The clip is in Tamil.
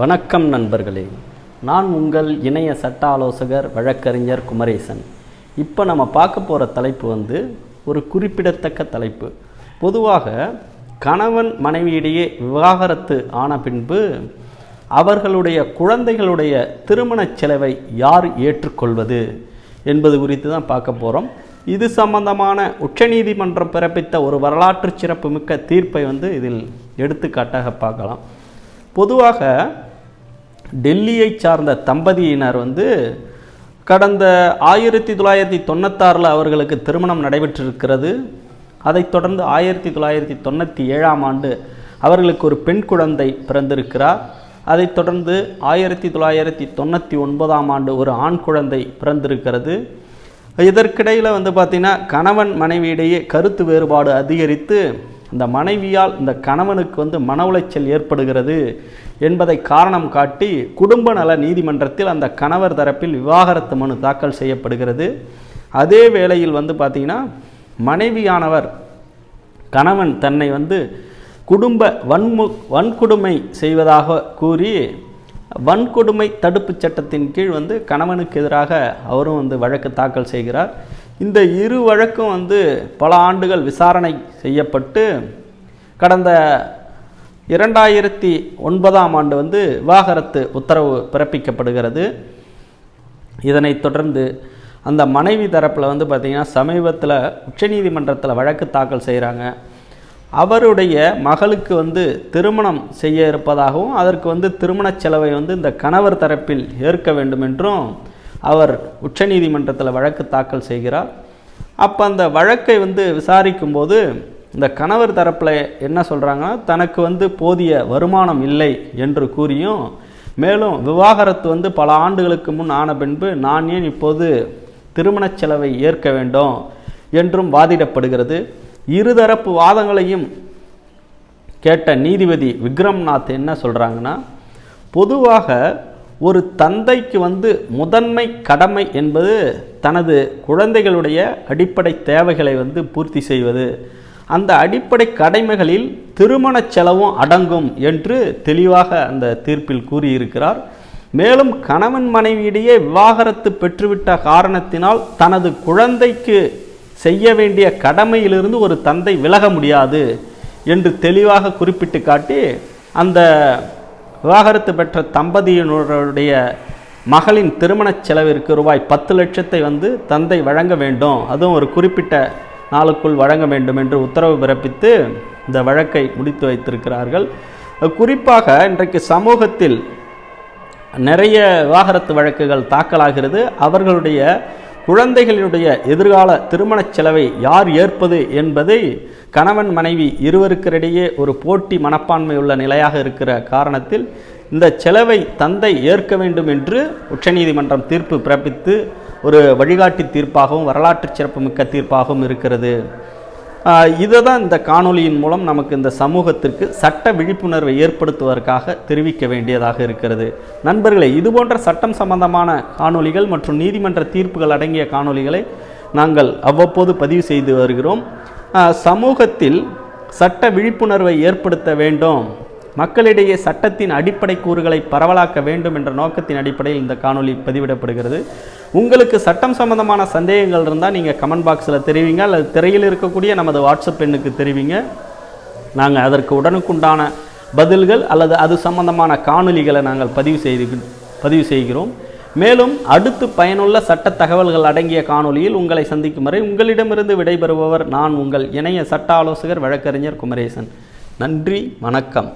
வணக்கம் நண்பர்களே. நான் உங்கள் இணைய சட்ட ஆலோசகர் வழக்கறிஞர் குமரேசன். இப்போ நம்ம பார்க்க போகிற தலைப்பு வந்து ஒரு குறிப்பிடத்தக்க தலைப்பு. பொதுவாக கணவன் மனைவியிடையே விவாகரத்து ஆன பின்பு அவர்களுடைய குழந்தைகளுடைய திருமணச் செலவை யார் ஏற்றுக்கொள்வது என்பது குறித்து தான் பார்க்க போகிறோம் இது சம்பந்தமான உச்சநீதிமன்றம் பிறப்பித்த ஒரு வரலாற்று சிறப்புமிக்க தீர்ப்பை வந்து இதில் எடுத்துக்காட்டாக பார்க்கலாம். பொதுவாக டெல்லியை சார்ந்த தம்பதியினர் வந்து கடந்த ஆயிரத்தி தொள்ளாயிரத்தி தொண்ணூத்தாறில் அவர்களுக்கு திருமணம் நடைபெற்றிருக்கிறது. அதைத் தொடர்ந்து ஆயிரத்தி தொள்ளாயிரத்தி தொண்ணூற்றி ஏழாம் ஆண்டு அவர்களுக்கு ஒரு பெண் குழந்தை பிறந்திருக்கிறார். அதைத் தொடர்ந்து ஆயிரத்தி தொள்ளாயிரத்தி தொண்ணூற்றி ஒன்பதாம் ஆண்டு ஒரு ஆண் குழந்தை பிறந்திருக்கிறது. இதற்கிடையில் வந்து பார்த்திங்கன்னா கணவன் மனைவியிடையே கருத்து வேறுபாடு அதிகரித்து இந்த மனைவியால் இந்த கணவனுக்கு வந்து மன உளைச்சல் ஏற்படுகிறது என்பதை காரணம் காட்டி குடும்ப நல நீதிமன்றத்தில் அந்த கணவர் தரப்பில் விவாகரத்து மனு தாக்கல் செய்யப்படுகிறது. அதே வேளையில் வந்து பார்த்திங்கன்னா மனைவியானவர் கணவன் தன்னை வந்து குடும்ப வன்மு வன்கொடுமை செய்வதாக கூறி வன்கொடுமை தடுப்புச் சட்டத்தின் கீழ் வந்து கணவனுக்கு எதிராக அவரும் வந்து வழக்கு தாக்கல் செய்கிறார். இந்த இரு வழக்கும் வந்து பல ஆண்டுகள் விசாரணை செய்யப்பட்டு கடந்த இரண்டாயிரத்தி ஒன்பதாம் ஆண்டு வந்து விவாகரத்து உத்தரவு பிறப்பிக்கப்படுகிறது. இதனைத் தொடர்ந்து அந்த மனைவி தரப்பில் வந்து பார்த்திங்கன்னா சமீபத்தில் உச்சநீதிமன்றத்தில் வழக்கு தாக்கல் செய்கிறாங்க அவருடைய மகளுக்கு வந்து திருமணம் செய்ய இருப்பதாகவும் அதற்கு வந்து திருமணச் செலவை வந்து இந்த கணவர் தரப்பில் ஏற்க வேண்டும் என்றும் அவர் உச்சநீதிமன்றத்தில் வழக்கு தாக்கல் செய்கிறார். அப்போ அந்த வழக்கை வந்து விசாரிக்கும்போது இந்த கணவர் தரப்பில் என்ன சொல்கிறாங்கன்னா தனக்கு வந்து போதிய வருமானம் இல்லை என்று கூறியும் மேலும் விவாகரத்து வந்து பல ஆண்டுகளுக்கு முன் ஆன பின்பு நான் ஏன் இப்போது திருமணச் செலவை ஏற்க வேண்டும் என்றும் வாதிடப்படுகிறது. இருதரப்பு வாதங்களையும் கேட்ட நீதிபதி விக்ரம்நாத் என்ன சொல்கிறாங்கன்னா பொதுவாக ஒரு தந்தைக்கு வந்து முதன்மை கடமை என்பது தனது குழந்தைகளுடைய அடிப்படை தேவைகளை வந்து பூர்த்தி செய்வது. அந்த அடிப்படை கடமைகளில் திருமணச் செலவும் அடங்கும் என்று தெளிவாக அந்த தீர்ப்பில் கூறியிருக்கிறார். மேலும் கணவன் மனைவியிடையே விவாகரத்து பெற்றுவிட்ட காரணத்தினால் தனது குழந்தைக்கு செய்ய வேண்டிய கடமையிலிருந்து ஒரு தந்தை விலக முடியாது என்று தெளிவாக குறிப்பிட்டு காட்டி அந்த விவாகரத்து பெற்ற தம்பதியினருடைய மகளின் திருமணச் செலவிற்கு ரூபாய் பத்து லட்சத்தை வந்து தந்தை வழங்க வேண்டும். அதுவும் ஒரு குறிப்பிட்ட நாளுக்குள் வழங்க வேண்டும் என்று உத்தரவு பிறப்பித்து இந்த வழக்கை முடித்து வைத்திருக்கிறார்கள். குறிப்பாக இன்றைக்கு சமூகத்தில் நிறைய விவாகரத்து வழக்குகள் தாக்கலாகிறது. அவர்களுடைய குழந்தைகளினுடைய எதிர்கால திருமணச் செலவை யார் ஏற்பது என்பதை கணவன் மனைவி இருவருக்கிடையே ஒரு போட்டி மனப்பான்மை உள்ள நிலையாக இருக்கிற காரணத்தில் இந்த செலவை தந்தை ஏற்க வேண்டும் என்று உச்சநீதிமன்றம் தீர்ப்பு பிறப்பித்து ஒரு வழிகாட்டி தீர்ப்பாகவும் வரலாற்று சிறப்புமிக்க தீர்ப்பாகவும் இருக்கிறது. இதை தான் இந்த காணொளியின் மூலம் நமக்கு இந்த சமூகத்திற்கு சட்ட விழிப்புணர்வை ஏற்படுத்துவதற்காக தெரிவிக்க வேண்டியதாக இருக்கிறது. நண்பர்களே இதுபோன்ற சட்டம் சம்பந்தமான காணொளிகள் மற்றும் நீதிமன்ற தீர்ப்புகள் அடங்கிய காணொலிகளை நாங்கள் அவ்வப்போது பதிவு செய்து வருகிறோம். சமூகத்தில் சட்ட விழிப்புணர்வை ஏற்படுத்த வேண்டும். மக்களிடையே சட்டத்தின் அடிப்படை கூறுகளை பரவலாக்க வேண்டும் என்ற நோக்கத்தின் அடிப்படையில் இந்த காணொலி பதிவிடப்படுகிறது. உங்களுக்கு சட்டம் சம்பந்தமான சந்தேகங்கள் இருந்தால் நீங்கள் கமெண்ட் பாக்ஸில் தெரிவிங்க அல்லது திரையில் இருக்கக்கூடிய நமது வாட்ஸ்அப் எண்ணுக்கு தெரிவிங்க. நாங்கள் அதற்கு உடனுக்குண்டான பதில்கள் அல்லது அது சம்பந்தமான காணொலிகளை நாங்கள் பதிவு செய்து பதிவு செய்கிறோம். மேலும் அடுத்து பயனுள்ள சட்ட தகவல்கள் அடங்கிய காணொலியில் உங்களை சந்திக்கும் வரை உங்களிடமிருந்து விடைபெறுபவர் நான் உங்கள் இணைய சட்ட ஆலோசகர் வழக்கறிஞர் குமரேசன். நன்றி வணக்கம்.